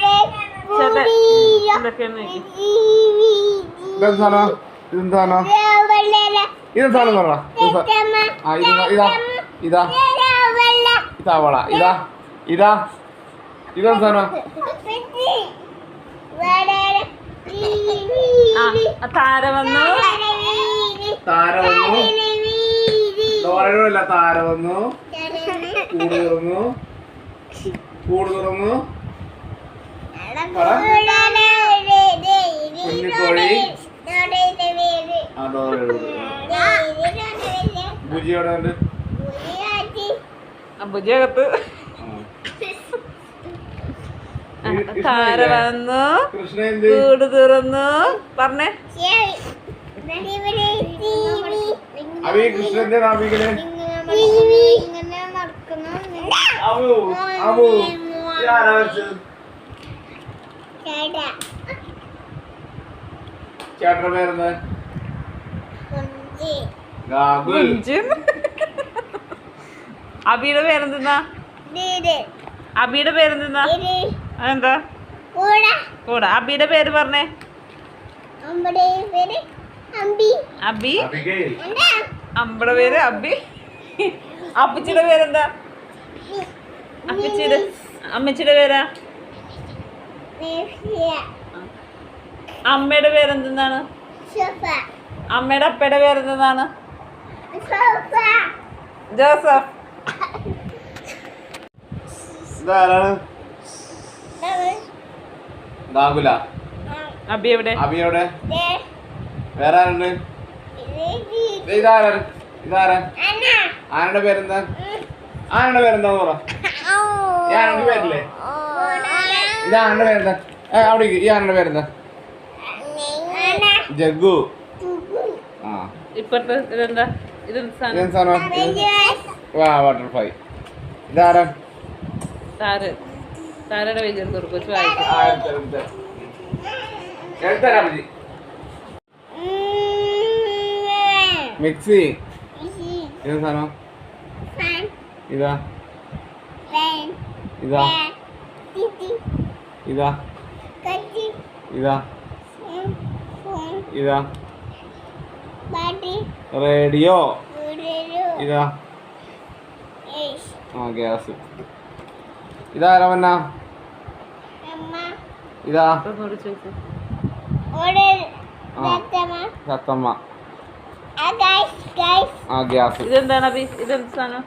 ചേട്ടാ എന്തൊക്കെയാന്ന് നോക്കി ഇതെന്ത് സാധനം ഇതെന്ത് സാധനം ഇതെന്ത് സാധനം എന്ന് പറ. ആ ഇത് ഇതാ. ഇതാ. തവള ഇതാ ഇതാ. ഇതെന്ത് ആ താര വന്നു. താര വന്നു. താര വന്നു. കൂട് തുറന്നു. കൂട് തുറന്നു. ആ ഡോറ ഭുജി എവിടെ ഉണ്ട് താര ഇല്ലേ? വന്നു. കൂട് തുറന്നു. പറഞ്ഞേ. അവി കൃഷ്ണ എന്താണ് അവികളെ ഇങ്ങനെ നടക്കുന്നു. അവു അവു വരച്ചത്? ചേട്ടാ ചേട്ടന്റെ പേരെന്താ? ഗാഗുൽ. അബിയുടെ പേരെന്തെന്നാ? അബിയുടെ പേരെന്തെന്നാ? അതെന്താ? കൂടെ. കൂടെ. അബിയുടെ പേര് പറഞ്ഞേ. അബി. എന്താ? അമ്പടെ പേര് അബി. അപ്പച്ചിയുടെ പേരെന്താ? അപ്പച്ചിയുടെ അമ്മച്ചിയുടെ പേരാ? അമ്മയുടെ പേരെന്താണ് സോഫ. അമ്മയുടെ അപ്പയുടെ പേരെന്താണ് സോഫ. ജോസഫ്. ഇതാരാണ്? ഗാഗുല അബി എവിടെ? അബി എവിടെ? വേറെ ആരുണ്ട് ഇതാരാ? പേരെന്താ? പേരെന്താന്ന് പറ. ആരുടെ പേരില്ലേ? ഇത് ആരുടെ പേരെന്താ? അവിടെ. ഈ ആരുടെ പേരെന്താ? ജഗ്ഗു. ആ. ഇപ്പഴത്തെ ഇതെന്താ? ഇതെന്ത് സാധനം? വാ ബട്ടർഫ്ലൈ ഇതാരാ? താര് താരയുടെ കൊടുക്കും? കൊച്ചു വായിക്കും. മിക്സി. ഇതെന്ത് സാധനം? ഇതാ. ഇതാ. ഇതാ. ഇതാ. ഇതാ. റേഡിയോ. ഇതാ. ആ ഗ്യാസ്. ഇതാരാ വന്ന ഇതാ. സത്തമ്മ ആ ഗ്യാസ്. ഇതെന്താണ് അബി ഇതെന്ത് സാധനം?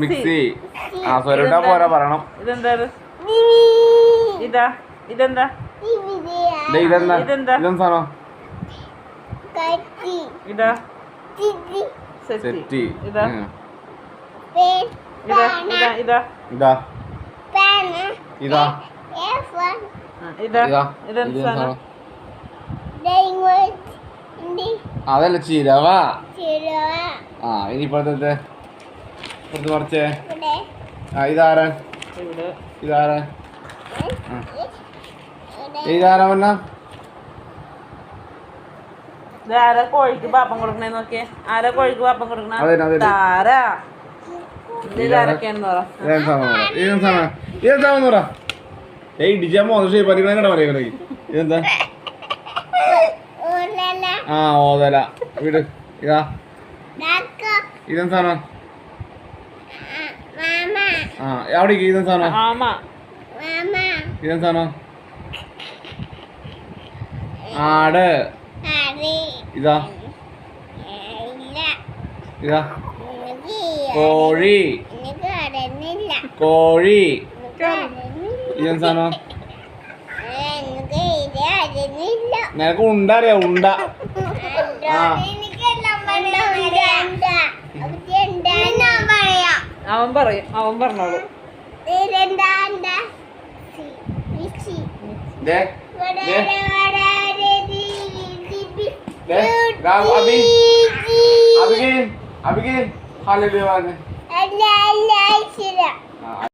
മിക്സി. ആ സ്വരണ്ടാ പോരാ പറയണം. ഇതെന്താണ്? ഇതാ ഇതെന്താ? ഇതെന്താ? ഇതെന്താ? ഇതാ. സെറ്റി. സെറ്റി. ഇതാ. ഇതാ ഇതാ ഇതാ. ഇതാ. ഇതാ. ഇതാ. ഇതെന്ത് സാധനം? അതല്ല ചിരവ. ആ ഇനി ഇപ്പോഴത്തെ കുറച്ച് കുറച്ചേ ആ ഇതാരാ? വന്ന? ആരാ കോഴിക്ക് പാപ്പം കൊടുക്കണേ നോക്കിയേ? ആരാ കോഴിക്ക് പാപ്പം. താര. ഏയ് മോശം ഷേപ്പ് ഇതെന്താ ആ ഓതല വീട്. ഇതാ. ഇതെന്ത് സാധനം? ആ അവിടെ ഇരിക്ക്. ഇതെന്ത് സാധനം. ആമ. ഇതെന്ത് സാധനം. இதா ഇതാ. ഇതാ. കോഴി. കോഴി. ഇതെന്ത് സാധനം. നിനക്ക് ഉണ്ട. അറിയാം ഉണ്ട ആ. പറയാം അവൻ പറയും അവൻ പറഞ്ഞോളൂ. ദേ ദേ. ദേ